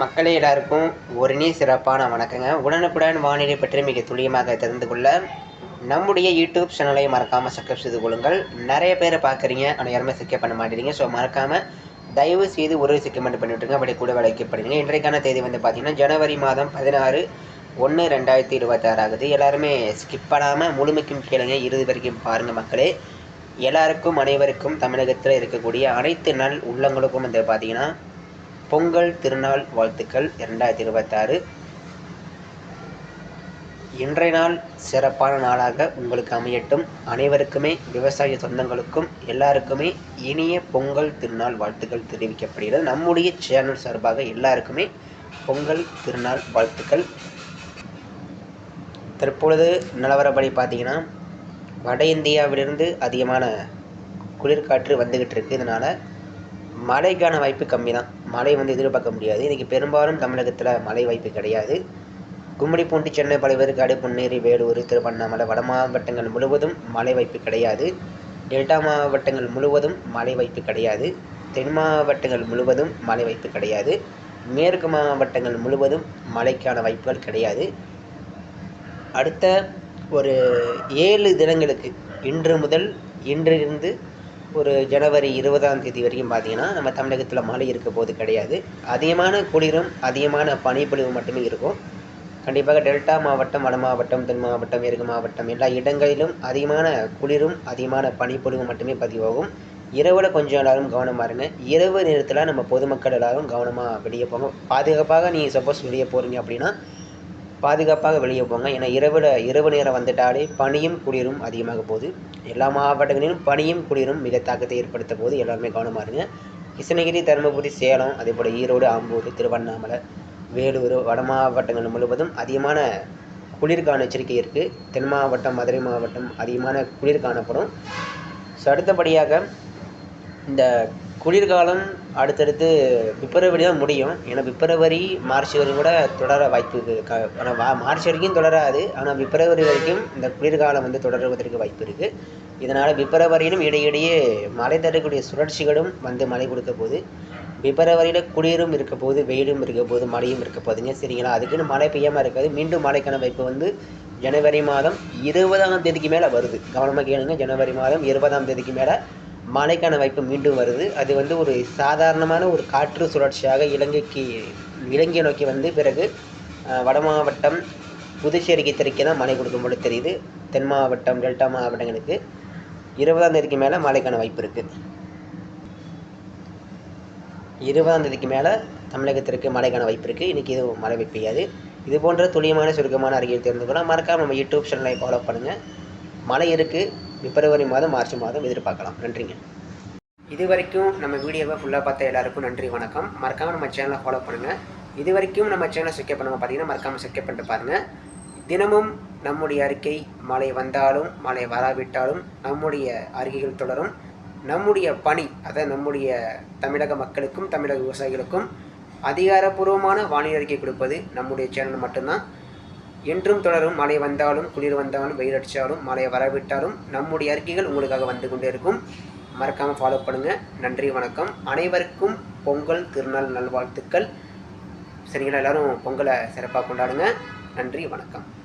மக்களே எல்லாருக்கும் ஒரு நீ சிறப்பான வணக்கங்க. உடனுக்குடன் வானிலை பற்றி மிக துல்லியமாக தெரிந்து கொள்ள நம்முடைய யூடியூப் சேனலை மறக்காமல் சப்ஸ்கிரைப் செய்து கொள்ளுங்கள். நிறைய பேர் பார்க்குறீங்க ஆனால் யாருமே சிக்க பண்ண மாட்டேறீங்க ஸோ மறக்காமல் தயவு செய்து ஒரு சிக்கமெண்ட் பண்ணி விட்டுருங்க. அப்படி கூட விளைக்கப்படுங்க இன்றைக்கான தேதி வந்து பார்த்தீங்கன்னா ஜனவரி மாதம் பதினாறு ஒன்று ரெண்டாயிரத்தி இருபத்தாறு ஆகுது. எல்லாருமே ஸ்கிப் பண்ணாமல் முழுமைக்கும் கேளுங்க. இறுதி வரைக்கும் பாருங்கள் மக்களே. எல்லாருக்கும் அனைவருக்கும் தமிழகத்தில் இருக்கக்கூடிய அனைத்து நல் உள்ளங்களுக்கும் வந்து பார்த்தீங்கன்னா பொங்கல் திருநாள் வாழ்த்துக்கள் இரண்டாயிரத்தி இருபத்தாறு. இன்றைய நாள் சிறப்பான நாளாக உங்களுக்கு அமையட்டும். அனைவருக்குமே விவசாய சொந்தங்களுக்கும் எல்லாருக்குமே இனிய பொங்கல் திருநாள் வாழ்த்துக்கள் தெரிவிக்கப்படுகிறது. நம்முடைய சேனல் சார்பாக எல்லாருக்குமே பொங்கல் திருநாள் வாழ்த்துக்கள். தற்பொழுது நிலவரப்படி பார்த்தீங்கன்னா வட இந்தியாவிலிருந்து அதிகமான குளிர்காற்று வந்துக்கிட்டு இருக்குது இதனால் மழைக்கான வாய்ப்பு கம்மி தான் மழை வந்து எதிர்பார்க்க முடியாது. இன்றைக்கி பெரும்பாலும் தமிழகத்தில் மழை வாய்ப்பு கிடையாது. கும்மிடிப்பூண்டி சென்னை பழையவர்காடு பொன்னேரி வேலூர் திருவண்ணாமலை வட மாவட்டங்கள் முழுவதும் மழை வாய்ப்பு கிடையாது. டெல்டா மாவட்டங்கள் முழுவதும் மழை வாய்ப்பு கிடையாது. தென் மாவட்டங்கள் முழுவதும் மழை வாய்ப்பு கிடையாது. மேற்கு மாவட்டங்கள் முழுவதும் மழைக்கான வாய்ப்புகள் கிடையாது. அடுத்த ஒரு ஏழு தினங்களுக்கு இன்று முதல் இன்றிலிருந்து ஒரு ஜனவரி இருபதாம் தேதி வரைக்கும் பார்த்தீங்கன்னா நம்ம தமிழகத்தில் மழை இருக்க போது கிடையாது. அதிகமான குளிரும் அதிகமான பனிப்பொழிவு மட்டுமே இருக்கும். கண்டிப்பாக டெல்டா மாவட்டம் வட மாவட்டம் தென் மாவட்டம் மேற்கு மாவட்டம் எல்லா இடங்களிலும் அதிகமான குளிரும் அதிகமான பனிப்பொழிவு மட்டுமே பதிவாகும். இரவில் கொஞ்சம் எல்லாரும் கவனமாக இருங்க. இரவு நேரத்தில் நம்ம பொதுமக்கள் எல்லாரும் கவனமாக வெளியே போங்க. பாதுகாப்பாக நீங்கள் சப்போஸ் வெளியே போகிறீங்க அப்படின்னா பாதுகாப்பாக வெளியே போங்க. ஏன்னா இரவில் இரவு நேரம் வந்துட்டாலே பனியும் குளிரும் அதிகமாக போகுது. எல்லா மாவட்டங்களிலும் பனியும் குளிரும் மிக தாக்கத்தை ஏற்படுத்த போது எல்லாருமே கவனமாக இருங்க. கிருஷ்ணகிரி தருமபுரி சேலம் அதே போல் ஈரோடு ஆம்பூர் திருவண்ணாமலை வேலூர் வட மாவட்டங்கள் முழுவதும் அதிகமான குளிர்கான எச்சரிக்கை இருக்குது தென் மாவட்டம் மதுரை மாவட்டம் அதிகமான குளிர் காணப்படும். ஸோ அடுத்தபடியாக இந்த குளிர்காலம் அடுத்தடுத்து பிப்ரவரி தான் முடியும். ஏன்னா பிப்ரவரி மார்ச் வரைக்கும் கூட தொடர வாய்ப்பு இருக்குது க ஆனால் வா மார்ச் வரைக்கும் தொடராது. ஆனால் பிப்ரவரி வரைக்கும் இந்த குளிர்காலம் வந்து தொடருவதற்கு வாய்ப்பு இருக்குது இதனால் பிப்ரவரியிலும் இடையிடையே மழை தரக்கூடிய சுழற்சிகளும் வந்து மழை கொடுக்க போகுது. பிப்ரவரியில் குளிரும் இருக்க போது வெயிலும் இருக்க போது மழையும் இருக்க போதுங்க சரிங்களா? அதுக்குன்னு மழை பெய்யாமல் இருக்காது. மீண்டும் மழைக்கான வாய்ப்பு வந்து ஜனவரி மாதம் இருபதாம் தேதிக்கு மேலே வருது. கவனமாக கேளுங்க ஜனவரி மாதம் இருபதாம் தேதிக்கு மேலே மழைக்கான வாய்ப்பு மீண்டும் வருது. அது வந்து ஒரு சாதாரணமான ஒரு காற்று சுழற்சியாக இலங்கைக்கு இலங்கை நோக்கி வந்து பிறகு வட மாவட்டம் புதுச்சேரிக்கு தெற்கே தான் மழை கொடுக்கும் போல தெரியுது. தென் மாவட்டம் டெல்டா மாவட்டங்களுக்கு இருபதாம் தேதிக்கு மேலே மழைக்கான வாய்ப்பு இருக்குது இருபதாம் தேதிக்கு மேலே தமிழகத்திற்கு மழைக்கான வாய்ப்பு இருக்குது இன்றைக்கி எதுவும் மழை பெய்யாது. இது போன்ற துல்லியமான சுருக்கமான அறிக்கையை தெரிந்து கூட மறக்காமல் நம்ம யூடியூப் சேனலை ஃபாலோ பண்ணுங்கள் மழை இருக்குது பிப்ரவரி மாதம் மார்ச் மாதம் எதிர்பார்க்கலாம். நன்றிங்க. இது வரைக்கும் நம்ம வீடியோவை ஃபுல்லாக பார்த்த எல்லாருக்கும் நன்றி வணக்கம். மறக்காமல் நம்ம சேனலை ஃபாலோ பண்ணுங்கள் இது வரைக்கும் நம்ம சேனலை செக்கப் பண்ணாமல் பார்த்தீங்கன்னா மறக்காமல் செக்கப் பண்ணிட்டு பாருங்கள் தினமும் நம்முடைய அறிக்கை மழை வந்தாலும் மழை வராவிட்டாலும் நம்முடைய அறிக்கைகள் தொடரும். நம்முடைய பணி அதை நம்முடைய தமிழக மக்களுக்கும் தமிழக விவசாயிகளுக்கும் அதிகாரப்பூர்வமான வானிலை அறிக்கை கொடுப்பது நம்முடைய சேனல் மட்டும்தான். என்றும் தொடரும். மழை வந்தாலும் குளிர் வந்தாலும் வெயில் அடித்தாலும் மழை வரவிட்டாலும் நம்முடைய அறிக்கைகள் உங்களுக்காக வந்து கொண்டே இருக்கும். மறக்காமல் ஃபாலோ பண்ணுங்கள் நன்றி வணக்கம். அனைவருக்கும் பொங்கல் திருநாள் நல்வாழ்த்துக்கள். சரிங்களா? எல்லோரும் பொங்கலை சிறப்பாக கொண்டாடுங்க. நன்றி வணக்கம்.